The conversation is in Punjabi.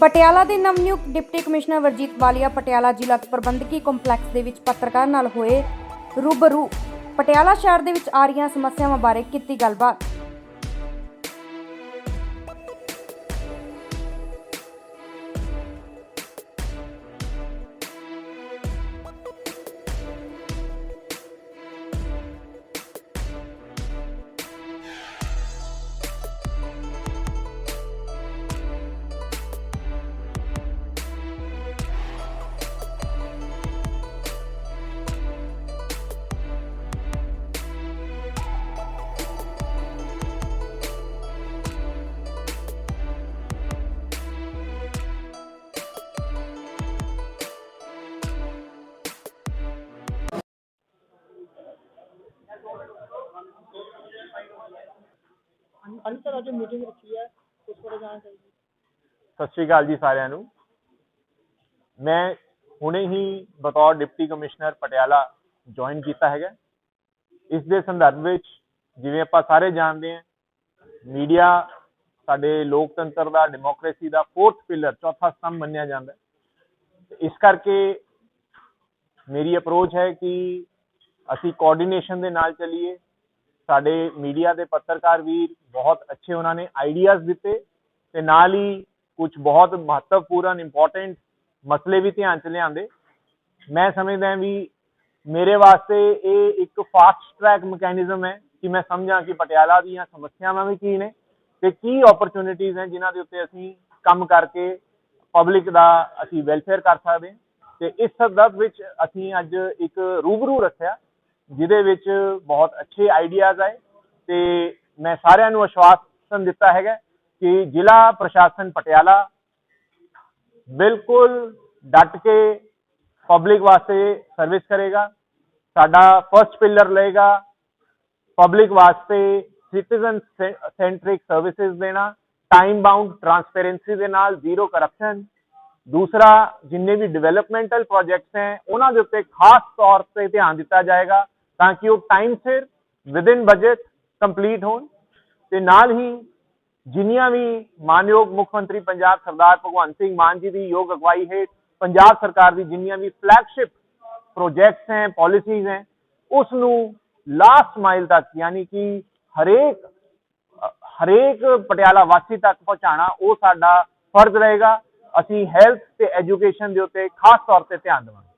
ਪਟਿਆਲਾ ਦੇ ਨਵਨਿਯੁਕਤ ਡਿਪਟੀ ਕਮਿਸ਼ਨਰ ਵਰਜੀਤ ਵਾਲੀਆ ਪਟਿਆਲਾ ਜ਼ਿਲ੍ਹਾ ਪ੍ਰਬੰਧਕੀ ਕੰਪਲੈਕਸ ਦੇ ਵਿੱਚ ਪੱਤਰਕਾਰ ਨਾਲ ਹੋਏ ਰੂਬਰੂ। ਪਟਿਆਲਾ ਸ਼ਹਿਰ ਦੇ ਵਿੱਚ ਆ ਰਹੀਆਂ ਸਮੱਸਿਆਵਾਂ ਬਾਰੇ ਕੀਤੀ ਗੱਲਬਾਤ। ਹਾਂਜੀ ਸਰ, ਅੱਜ ਮੀਟਿੰਗ ਰੱਖੀ ਹੈ, ਉਸ ਬਾਰੇ ਜਾਣਕਾਰੀ ਸਤਿ ਸ਼੍ਰੀ ਅਕਾਲ ਜੀ ਸਾਰਿਆਂ ਨੂੰ। ਮੈਂ ਹੁਣੇ ਹੀ ਬਤੌਰ ਡਿਪਟੀ ਕਮਿਸ਼ਨਰ ਪਟਿਆਲਾ ਜੁਆਇਨ ਕੀਤਾ ਹੈਗਾ। ਇਸ ਦੇ ਸੰਦਰਭ ਵਿੱਚ ਜਿਵੇਂ ਆਪਾਂ ਸਾਰੇ ਜਾਣਦੇ ਹਾਂ ਮੀਡੀਆ ਸਾਡੇ ਲੋਕਤੰਤਰ ਦਾ ਡੈਮੋਕ੍ਰੇਸੀ ਦਾ ਫੋਰਥ ਪਿਲਰ ਚੌਥਾ ਸਤੰਭ ਮੰਨਿਆ ਜਾਂਦਾ ਹੈ। ਇਸ ਕਰਕੇ ਮੇਰੀ ਅਪਰੋਚ ਹੈ ਕਿ ਅਸੀਂ ਕੋਆਰਡੀਨੇਸ਼ਨ ਦੇ ਨਾਲ ਚੱਲੀਏ ਸਾਡੇ ਮੀਡੀਆ ਦੇ ਪੱਤਰਕਾਰ ਵੀ ਬਹੁਤ ਅੱਛੇ ਉਹਨਾਂ ਨੇ ਆਈਡੀਆਜ਼ ਦਿੱਤੇ ਤੇ ਨਾਲ ਹੀ ਕੁਝ ਬਹੁਤ ਮਹੱਤਵਪੂਰਨ ਇੰਪੋਰਟੈਂਟ ਮਸਲੇ ਵੀ ਧਿਆਨ ਚ ਲਿਆਂਦੇ। ਮੈਂ ਸਮਝਦਾ ਵੀ ਮੇਰੇ ਵਾਸਤੇ ਇਹ ਇੱਕ ਫਾਸਟ ਟਰੈਕ ਮੈਕੈਨਿਜ਼ਮ ਹੈ ਕਿ ਮੈਂ ਸਮਝਾਂ ਕਿ ਪਟਿਆਲਾ ਦੀਆਂ ਸਮੱਸਿਆਵਾਂ ਵੀ ਕੀ ਨੇ ਤੇ ਕੀ ਓਪਰਚ्युनिटीज ਹੈ ਜਿਨ੍ਹਾਂ ਦੇ ਉੱਤੇ ਅਸੀਂ ਕੰਮ ਕਰਕੇ ਪਬਲਿਕ ਦਾ ਅਸੀਂ ਵੈਲਫੇਅਰ ਕਰ ਸਕਦੇ ਤੇ ਇਸ ਸੰਦਰਭ ਵਿੱਚ ਅਸੀਂ ਅੱਜ ਇੱਕ ਰੂਬਰੂ ਰੱਖਿਆ ਜਿਹਦੇ ਵਿੱਚ ਬਹੁਤ ਅੱਛੇ ਆਈਡੀਆਜ਼ ਆਏ ਤੇ ਮੈਂ ਸਾਰਿਆਂ ਨੂੰ ਆਸ਼ਵਾਸਨ ਦਿੱਤਾ ਹੈਗਾ ਕਿ ਜ਼ਿਲ੍ਹਾ ਪ੍ਰਸ਼ਾਸਨ ਪਟਿਆਲਾ ਬਿਲਕੁਲ ਡਟ ਕੇ ਪਬਲਿਕ ਵਾਸਤੇ ਸਰਵਿਸ ਕਰੇਗਾ, ਸਾਡਾ ਫਰਸਟ ਪਿਲਰ ਲਏਗਾ ਪਬਲਿਕ ਵਾਸਤੇ ਸਿਟੀਜ਼ਨ ਸੈਂਟਰਿਕ ਸਰਵਿਸਿਜ਼ ਦੇਣਾ ਟਾਈਮ ਬਾਉਂਡ ਟਰਾਂਸਪੇਰੈਂਸੀ ਦੇ ਨਾਲ ਜ਼ੀਰੋ ਕਰਪਸ਼ਨ ਦੂਸਰਾ, ਜਿੰਨੇ ਵੀ ਡਿਵੈਲਪਮੈਂਟਲ ਪ੍ਰੋਜੈਕਟਸ ਹੈ, ਉਹਨਾਂ ਦੇ ਉੱਤੇ ਖਾਸ ਤੌਰ ਤੇ ਧਿਆਨ ਦਿੱਤਾ ਜਾਏਗਾ। ਤਾਂ ਕਿ ਉਹ ਟਾਈਮ ਸਿਰ ਵਿਦਿਨ ਬਜਟ ਕੰਪਲੀਟ ਹੋਣ ਤੇ ਨਾਲ ਹੀ ਜਿੰਨੀਆਂ ਵੀ ਮਾਨਯੋਗ ਮੁੱਖ ਮੰਤਰੀ ਪੰਜਾਬ ਸਰਦਾਰ ਭਗਵੰਤ ਸਿੰਘ ਮਾਨ ਜੀ ਦੀ ਯੋਗ ਅਗਵਾਈ ਹੇਠ ਪੰਜਾਬ ਸਰਕਾਰ ਦੀ ਜਿੰਨੀਆਂ ਵੀ ਫਲੈਗਸ਼ਿਪ ਪ੍ਰੋਜੈਕਟਸ ਹੈ ਪਾਲਿਸੀਜ਼ ਹੈ ਉਸ ਨੂੰ ਲਾਸਟ ਮਾਈਲ ਤੱਕ ਯਾਨੀ ਕਿ ਹਰੇਕ ਹਰੇਕ ਪਟਿਆਲਾ ਵਾਸੀ ਤੱਕ ਪਹੁੰਚਾਉਣਾ ਉਹ ਸਾਡਾ ਫਰਜ਼ ਰਹੇਗਾ। ਅਸੀਂ ਹੈਲਥ ਤੇ ਐਜੂਕੇਸ਼ਨ ਦੇ ਉੱਤੇ ਖਾਸ ਤੌਰ ਤੇ ਧਿਆਨ ਦੇਵਾਂਗੇ।